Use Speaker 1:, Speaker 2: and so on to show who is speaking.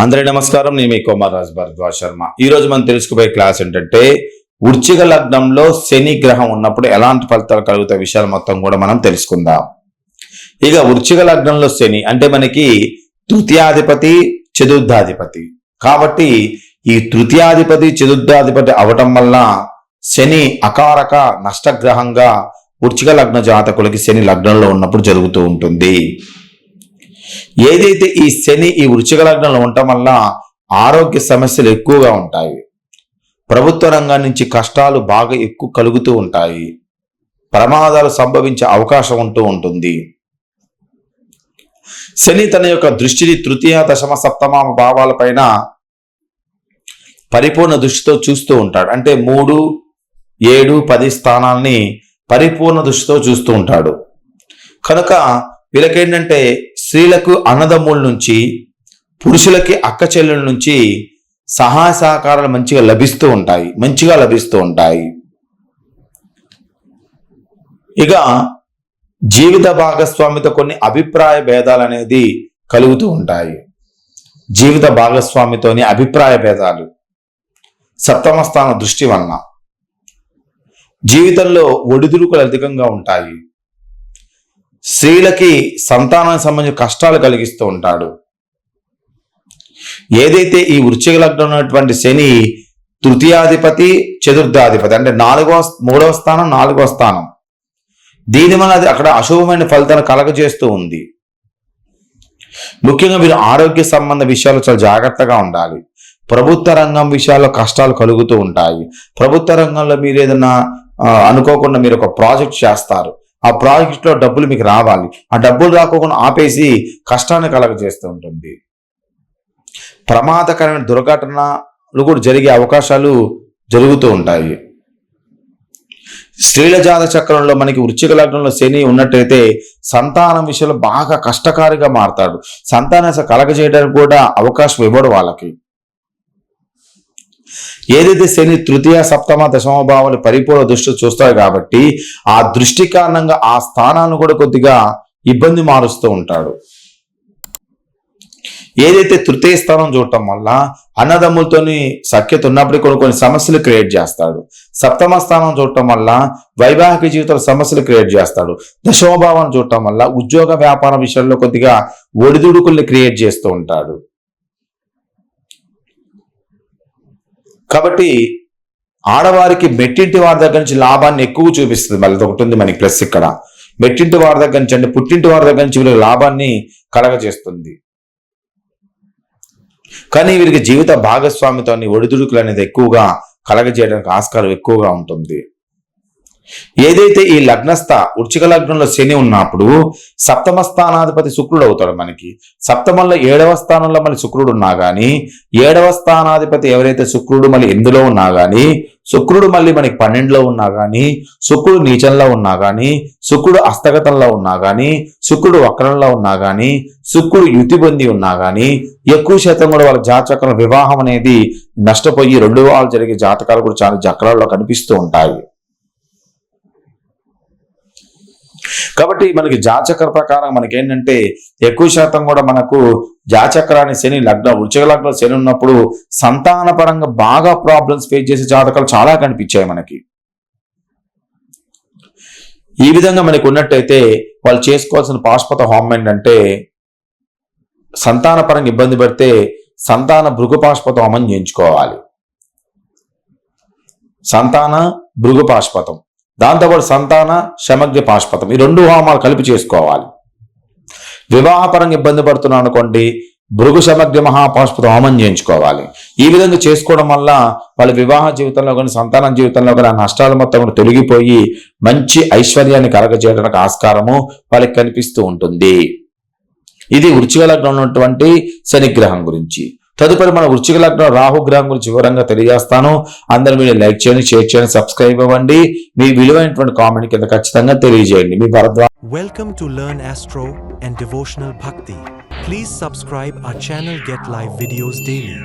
Speaker 1: అందరి నమస్కారం. నేను మీ కుమార్ రాజ్ భరద్వాజ్ శర్మ. ఈ రోజు మనం తెలుసుకుపోయే క్లాస్ ఏంటంటే వృచ్చిక లగ్నంలో శని గ్రహం ఉన్నప్పుడు ఎలాంటి ఫలితాలు కలుగుతాయి విషయాలు మొత్తం కూడా మనం తెలుసుకుందాం. ఇక వృచ్చిక లగ్నంలో శని అంటే మనకి తృతీయాధిపతి చతుర్థాధిపతి. కాబట్టి ఈ తృతీయాధిపతి చతుర్థాధిపతి అవటం వల్ల శని అకారక నష్టగ్రహంగా వృచ్చిక లగ్న జాతకులకి శని లగ్నంలో ఉన్నప్పుడు జరుగుతూ ఉంటుంది. ఏదైతే ఈ శని ఈ వృచ్చిక లగ్నంలో ఉండటం వల్ల ఆరోగ్య సమస్యలు ఎక్కువగా ఉంటాయి. ప్రభుత్వ రంగం నుంచి కష్టాలు బాగా ఎక్కువ కలుగుతూ ఉంటాయి. ప్రమాదాలు సంభవించే అవకాశం ఉంటూ ఉంటుంది. శని తన యొక్క దృష్టిని తృతీయ దశమ సప్తమ భావాలపైన పరిపూర్ణ దృష్టితో చూస్తూ ఉంటాడు. అంటే మూడు ఏడు పది స్థానాల్ని పరిపూర్ణ దృష్టితో చూస్తూ ఉంటాడు. కనుక వీళ్ళకేంటంటే స్త్రీలకు అన్నదమ్ముల నుంచి పురుషులకి అక్క చెల్లెల నుంచి సహాయ సహకారాలు మంచిగా లభిస్తూ ఉంటాయి మంచిగా లభిస్తూ ఉంటాయి. ఇక జీవిత భాగస్వామితో కొన్ని అభిప్రాయ భేదాలు అనేది కలుగుతూ ఉంటాయి. జీవిత భాగస్వామితోని అభిప్రాయ భేదాలు. సప్తమ స్థాన దృష్టి వలన జీవితంలో ఒడిదుడుకులు అధికంగా ఉంటాయి. స్త్రీలకి సంతానానికి సంబంధించిన కష్టాలు కలిగిస్తూ ఉంటాడు. ఏదైతే ఈ వృశ్చిక లగ్నం ఉన్నటువంటి శని తృతీయాధిపతి చతుర్థాధిపతి అంటే నాలుగవ మూడవ స్థానం నాలుగో స్థానం. దీని వల్ల అది అక్కడ అశుభమైన ఫలితాన్ని కలగజేస్తూ ఉంది. ముఖ్యంగా మీరు ఆరోగ్య సంబంధ విషయాలు చాలా జాగ్రత్తగా ఉండాలి. ప్రభుత్వ రంగం విషయాల్లో కష్టాలు కలుగుతూ ఉంటాయి. ప్రభుత్వ రంగంలో మీరు ఏదైనా అనుకోకుండా మీరు ఒక ప్రాజెక్ట్ చేస్తారు. ఆ ప్రాజెక్ట్లో డబ్బులు మీకు రావాలి. ఆ డబ్బులు రాకోకుండా ఆపేసి కష్టాన్ని కలగజేస్తూ ఉంటుంది. ప్రమాదకరమైన దుర్ఘటనలు కూడా జరిగే అవకాశాలు జరుగుతూ ఉంటాయి. స్త్రీల జాత చక్రంలో మనకి వృచ్చిక లగ్నంలో శని ఉన్నట్టయితే సంతానం విషయంలో బాగా కష్టకారిగా మారతాడు. సంతానం కలగజేయడానికి కూడా అవకాశం ఇవ్వడు వాళ్ళకి. ఏదైతే శని తృతీయ సప్తమ దశమ భావాలు పరిపూర్ణ దృష్టి చూస్తాడు కాబట్టి ఆ దృష్టి కారణంగా ఆ స్థానాలను కూడా కొద్దిగా ఇబ్బంది మారుస్తూ ఉంటాడు. ఏదైతే తృతీయ స్థానం చూడటం వల్ల అన్నదమ్ములతోని సఖ్యత ఉన్నప్పటికీ కొన్ని కొన్ని సమస్యలు క్రియేట్ చేస్తాడు. సప్తమ స్థానం చూడటం వల్ల వైవాహిక జీవితంలో సమస్యలు క్రియేట్ చేస్తాడు. దశమభావం చూడటం వల్ల ఉద్యోగ వ్యాపార విషయంలో కొద్దిగా ఒడిదుడుకుల్ని క్రియేట్ చేస్తూ ఉంటాడు. కాబట్టి ఆడవారికి మెట్టింటి వారి దగ్గర నుంచి లాభాన్ని ఎక్కువ చూపిస్తుంది. మళ్ళీ ఒకటి ఉంది మనకి ప్లస్ ఇక్కడ. మెట్టింటి వారి దగ్గర నుంచి అంటే పుట్టింటి వారి దగ్గర నుంచి వీళ్ళకి లాభాన్ని కలగజేస్తుంది. కానీ వీరికి జీవిత భాగస్వామితోని ఒడిదుడుకులు అనేది ఎక్కువగా కలగజేయడానికి ఆస్కారం ఎక్కువగా ఉంటుంది. ఏదైతే ఈ లగ్నస్థ ఉచ్చిక లగ్నంలో శని ఉన్నప్పుడు సప్తమ స్థానాధిపతి శుక్రుడు అవుతాడు మనకి. సప్తమంలో ఏడవ స్థానంలో మళ్ళీ శుక్రుడు ఉన్నా కానీ ఏడవ స్థానాధిపతి ఎవరైతే శుక్రుడు మళ్ళీ ఎందులో ఉన్నా గాని శుక్రుడు మళ్ళీ మనకి పన్నెండులో ఉన్నా కానీ శుక్రుడు నీచంలో ఉన్నా కానీ శుక్రుడు హస్తగతంలో ఉన్నా కానీ శుక్రుడు వక్రంలో ఉన్నా కానీ శుక్రుడు యుతి పొంది ఉన్నా కానీ ఎక్కువ శాతం కూడా వాళ్ళ జాతచక్రం వివాహం అనేది నష్టపోయి రెండు వాళ్ళు జరిగే జాతకాలు కూడా చాలా చక్రాల్లో కనిపిస్తూ ఉంటాయి. కాబట్టి మనకి జాచక్ర ప్రకారం మనకి ఏంటంటే ఎక్కువ శాతం కూడా మనకు జాచక్రాన్ని శని లగ్నం వృచ్చిక లగ్నం శని ఉన్నప్పుడు సంతాన పరంగా బాగా ప్రాబ్లమ్స్ ఫేస్ చేసే జాతకాలు చాలా కనిపించాయి మనకి. ఈ విధంగా మనకు ఉన్నట్టయితే వాళ్ళు చేసుకోవాల్సిన పాశ్పత హోమం ఏంటంటే సంతాన పరంగా ఇబ్బంది పడితే సంతాన భృగు పాశ్పత హోమం చేయించుకోవాలి. సంతాన భృగు పాశ్పతం. దాంతోపాటు సంతాన శమగ్ర పాష్పతం ఈ రెండు హోమాలు కలిపి చేసుకోవాలి. వివాహపరంగా ఇబ్బంది పడుతున్నాను అనుకోండి భృగు సమగ్ర మహాపాశ్పత హోమం చేయించుకోవాలి. ఈ విధంగా చేసుకోవడం వల్ల వాళ్ళ వివాహ జీవితంలో కానీ సంతాన జీవితంలో కానీ ఆ నష్టాలు మొత్తం కూడా తొలగిపోయి మంచి ఐశ్వర్యాన్ని కలగజేయడానికి ఆస్కారము వాళ్ళకి కనిపిస్తూ ఉంటుంది. ఇది వృచ్చిక లగ్నం ఉన్నటువంటి శనిగ్రహం గురించి. తదుపరి మన వృచ్చిక లగ్నం రాహుగ్రహం గురించి వివరంగా తెలియజేస్తాను. అందరూ మీరు లైక్ చేయండి షేర్ చేయండి సబ్స్క్రైబ్ అవ్వండి. మీ విలువైనటువంటి కామెంట్ కింద ఖచ్చితంగా తెలియజేయండి. మీ Bharadwaj
Speaker 2: welcome to Learn astro and devotional Bhakti please subscribe our channel get live videos daily.